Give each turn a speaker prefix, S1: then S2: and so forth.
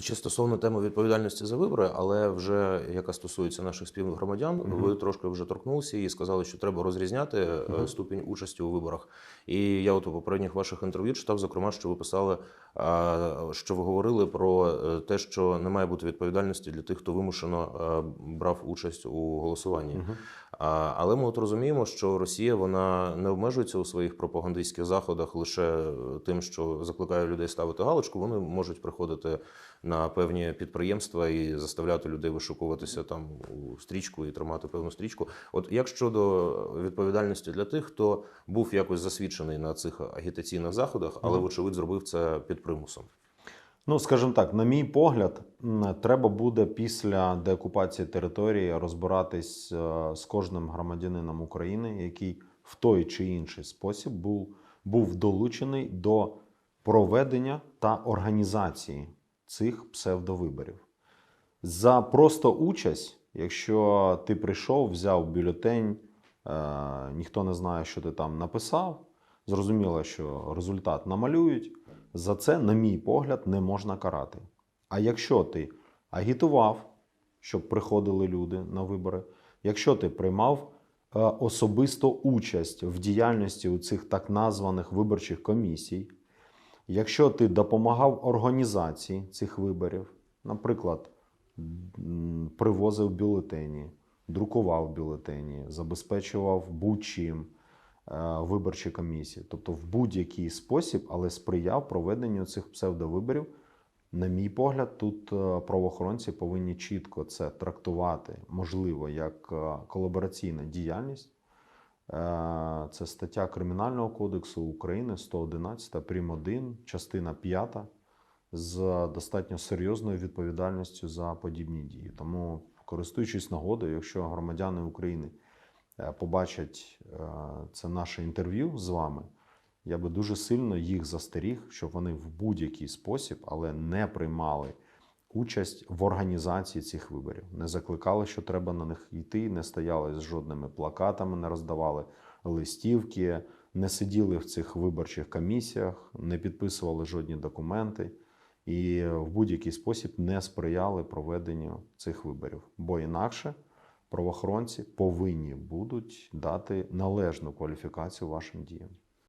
S1: Ще стосовно теми відповідальності за вибори, але вже яка стосується наших співгромадян,
S2: Мгм.
S1: ви трошки вже торкнулися і сказали, що треба розрізняти е,
S2: Мгм.
S1: ступінь участі у виборах. І я от у попередніх ваших інтерв'ю читав, зокрема, що ви писали, що ви говорили про е, те, що не має бути відповідальності для тих, хто вимушено е, брав участь у голосуванні.
S2: Мгм.
S1: Але ми от розуміємо, що Росія вона не обмежується у своїх пропагандистських заходах лише тим, що закликає людей ставити галочку. Вони можуть приходити на певні підприємства і заставляти людей вишукуватися там у стрічку і тримати певну стрічку. От як щодо відповідальності для тих, хто був якось засвідчений на цих агітаційних заходах, але вочевидь зробив це під примусом.
S2: Ну, скажімо так, на мій погляд, треба буде після деокупації території розбиратись е, з кожним громадянином України, який в той чи інший спосіб був, був долучений до проведення та організації цих псевдовиборів. За просто участь, якщо ти прийшов, взяв бюлетень, е, ніхто не знає, що ти там написав, зрозуміло, що результат намалюють. За це, на мій погляд, не можна карати. А якщо ти агітував, щоб приходили люди на вибори, якщо ти приймав е, особисто участь в діяльності у цих так названих виборчих комісій, якщо ти допомагав організації цих виборів, наприклад, привозив бюлетені, друкував бюлетені, забезпечував будь-чим е, виборчі комісії, тобто в будь-який спосіб, але сприяв проведенню цих псевдовиборів. На мій погляд, тут е, правоохоронці повинні чітко це трактувати, можливо, як е, колабораційна діяльність. Е, Це стаття Кримінального кодексу України 111 прим. 1, частина 5 з достатньо серйозною відповідальністю за подібні дії. Тому, користуючись нагодою, якщо громадяни України побачать це наше інтерв'ю з вами, я би дуже сильно їх застеріг, щоб вони в будь-який спосіб, але не приймали участь в організації цих виборів. Не закликали, що треба на них йти, не стояли з жодними плакатами, не роздавали листівки, не сиділи в цих виборчих комісіях, не підписували жодні документи і в будь-який спосіб не сприяли проведенню цих виборів. Бо інакше правоохоронці повинні будуть дати належну кваліфікацію вашим діям.